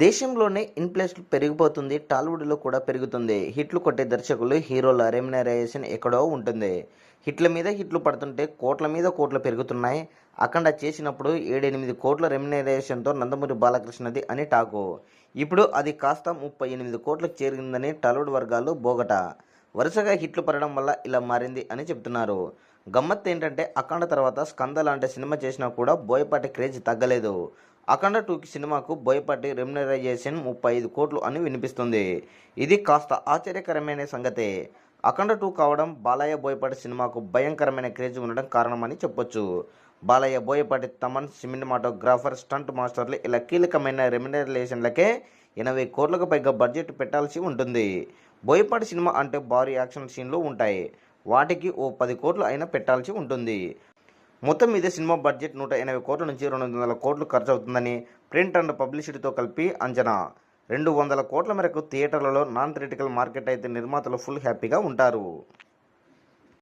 దేశంలోనే ఇన్ఫ్లేషన్ పెరిగిపోతుంది టాలీవుడ్లో కూడా పెరుగుతుంది. హిట్లు కొట్టే దర్శకులు హీరోల రెమ్యునరేషన్ ఎక్కడో ఉంటుంది. హిట్ల మీద హిట్లు పడుతుంటే కోట్ల మీద కోట్లు పెరుగుతున్నాయి. అఖండ చేసినప్పుడు ఏడెనిమిది కోట్ల రెమ్యునరేషన్తో నందమూరి బాలకృష్ణది అని టాకు. ఇప్పుడు అది కాస్త ముప్పై ఎనిమిది కోట్లకు చేరిందని టాలీవుడ్ వర్గాలు బోగట. వరుసగా హిట్లు పడడం వల్ల ఇలా మారింది అని చెప్తున్నారు గమ్మత్ ఏంటంటే అఖండ తర్వాత స్కంద లాంటి సినిమా చేసినా కూడా బోయపాటి క్రేజ్ తగ్గలేదు. అఖండ టూకి సినిమాకు బోయపాటి రెమ్యునరైజేషన్ ముప్పై ఐదు కోట్లు అని వినిపిస్తుంది. ఇది కాస్త ఆశ్చర్యకరమైన సంగతే. అఖండ టూ కావడం బాలయ్య బోయపాటి సినిమాకు భయంకరమైన క్రేజ్ ఉండడం కారణమని చెప్పొచ్చు. బాలయ్య బోయపాటి తమన్ సినిమాటోగ్రాఫర్ స్టంట్ మాస్టర్లు ఇలా కీలకమైన రెమ్యునరేషన్లకే ఎనభై కోట్లకు పైగా బడ్జెట్ పెట్టాల్సి ఉంటుంది. బోయపాటి సినిమా అంటే భారీ యాక్షన్ సీన్లు ఉంటాయి. వాటికి ఓ పది కోట్లు అయినా పెట్టాల్సి ఉంటుంది. మొత్తం మీద సినిమా బడ్జెట్ నూట ఎనభై కోట్ల నుంచి రెండు వందల కోట్లు ఖర్చు అవుతుందని ప్రింట్ అండ్ పబ్లిసిటీతో కలిపి అంచనా. రెండు వందల కోట్ల మేరకు థియేటర్లలో నాన్ థియేటికల్ మార్కెట్ అయితే నిర్మాతలు ఫుల్ హ్యాపీగా ఉంటారు.